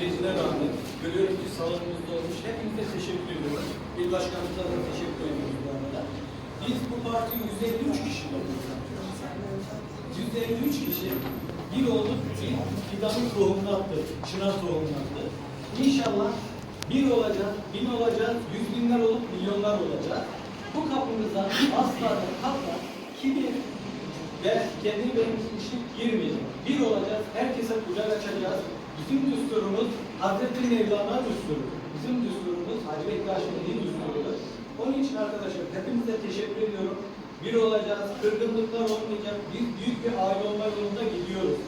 sürecine rağmen görüyorum ki salonumuz dolmuş. Hepinize teşekkür ediyorum. İl başkanımıza da teşekkür ediyoruz bu arada. Biz bu parti 153 kişi olduk. 153 kişi bir olduk, bir fidanın tohumunu attık, çınar tohumunu attık. İnşallah bir olacak, bin olacak, yüz binler olup milyonlar olacak. Bu kapımızdan asla ve katla kibir ve kendi beğenmişlik girmeyecek. Bir olacağız, herkese kucak açacağız. Bizim düsturumuz Hazreti Mevlana düsturu. Bizim düsturumuz Hacı Bektaş Veli düsturudur. Onun için arkadaşlar hepinize teşekkür ediyorum. Bir olacağız, kırgınlıklar olmayacak. Biz büyük bir aile olma yolunda gidiyoruz.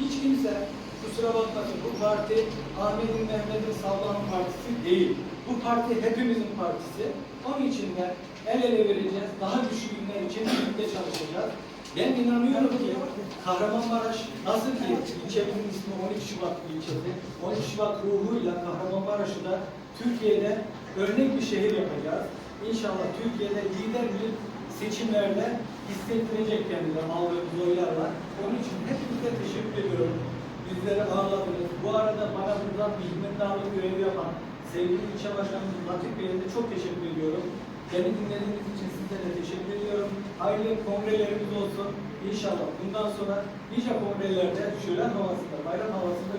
Hiç kimse kusura bakmasın bu parti Ahmet'in Mehmet'in Sallah'ın partisi değil. Bu parti hepimizin partisi. Onun için de el ele vereceğiz. Daha güçlü günler için birlikte çalışacağız. Ben inanıyorum ki Kahramanmaraş nasıl ki ilçemizin ismi 12 Şubat ilçesi, 12 Şubat ruhuyla Kahramanmaraş'ı da Türkiye'de örnek bir şehir yapacağız. İnşallah Türkiye'de lider bir seçimlerde hissettirecek kendileri aldığımız oylarla. Onun için hepinize teşekkür ediyorum. Bizleri ağırladınız. Bu arada bana buradan bir hizmettarlık görevi yapan sevgili ilçe başkanımız Latif Bey'e de çok teşekkür ediyorum. Beni dinlediğiniz için size de teşekkür ediyorum. Hayırlı kongrelerimiz olsun. İnşallah bundan sonra nice kongrelerde şölen havasında, bayram havasında.